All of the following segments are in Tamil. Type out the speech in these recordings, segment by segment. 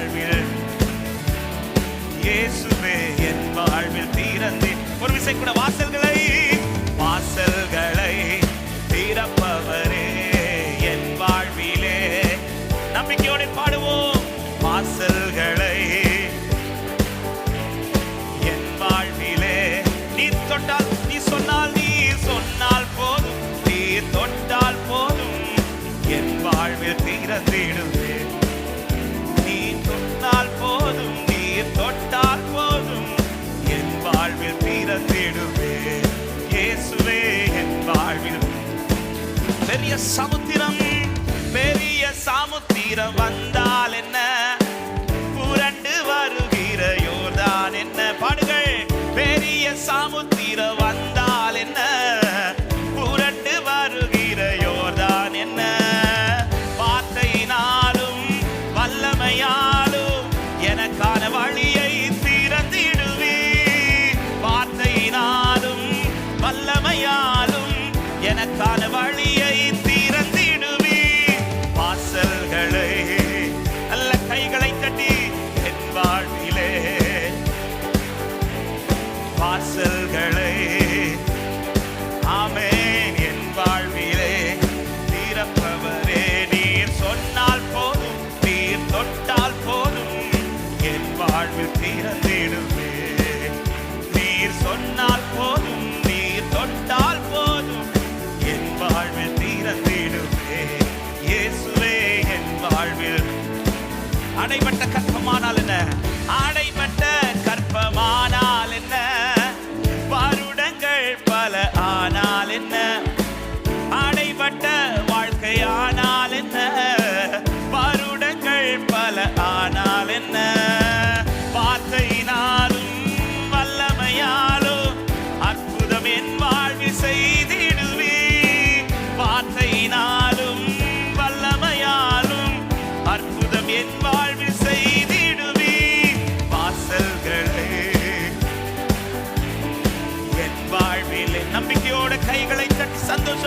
வாழ்வில். இயேசுவே என் வாழ்வில் தீரந்தே. ஒரு விசை கூட வாசல்களை வாசல்களை தீரப்பவரே என் வாழ்விலே. நம்பிக்கையோடு பாடுவோம் வாசல்களை. என் வாழ்விலே. நீ தொட்டால் நீ சொன்னால் நீ சொன்னால் போதும். நீ தொட்டால் போதும். என் வாழ்வில் தீரந்தேடும். சமுத்திரம் பெரிய சமுத்திரம் வந்தால் என்ன? புரண்டு வருகிற யோர்தான் என்ன? பாடுகள் பெரிய சமுத்திரம்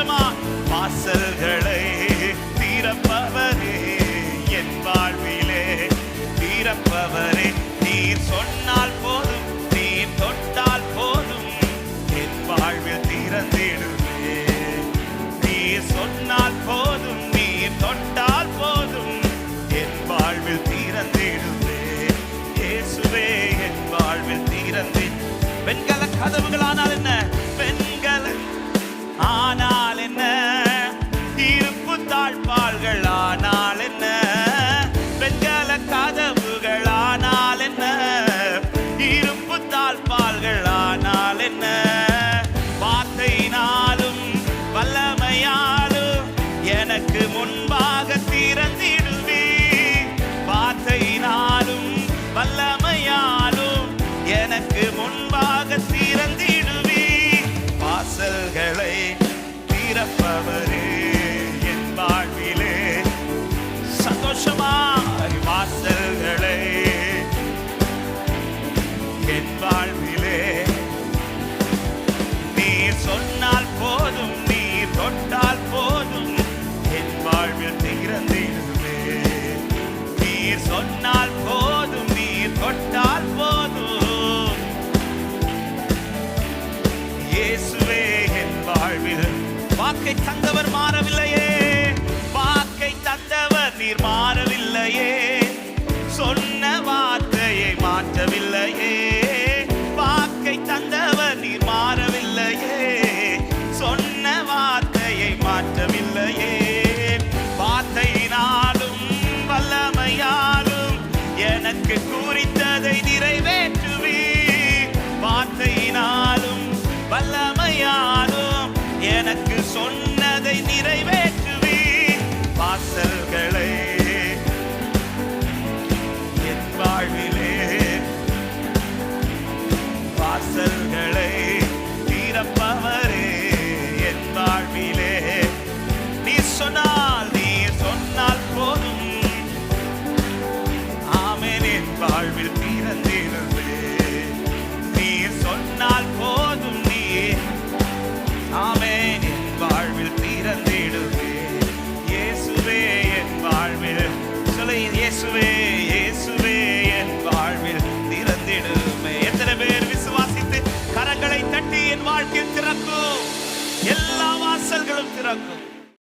சத்தமா வாசல்களை தீரப்பவரே என் வாழ்விலே தீரப்பவர்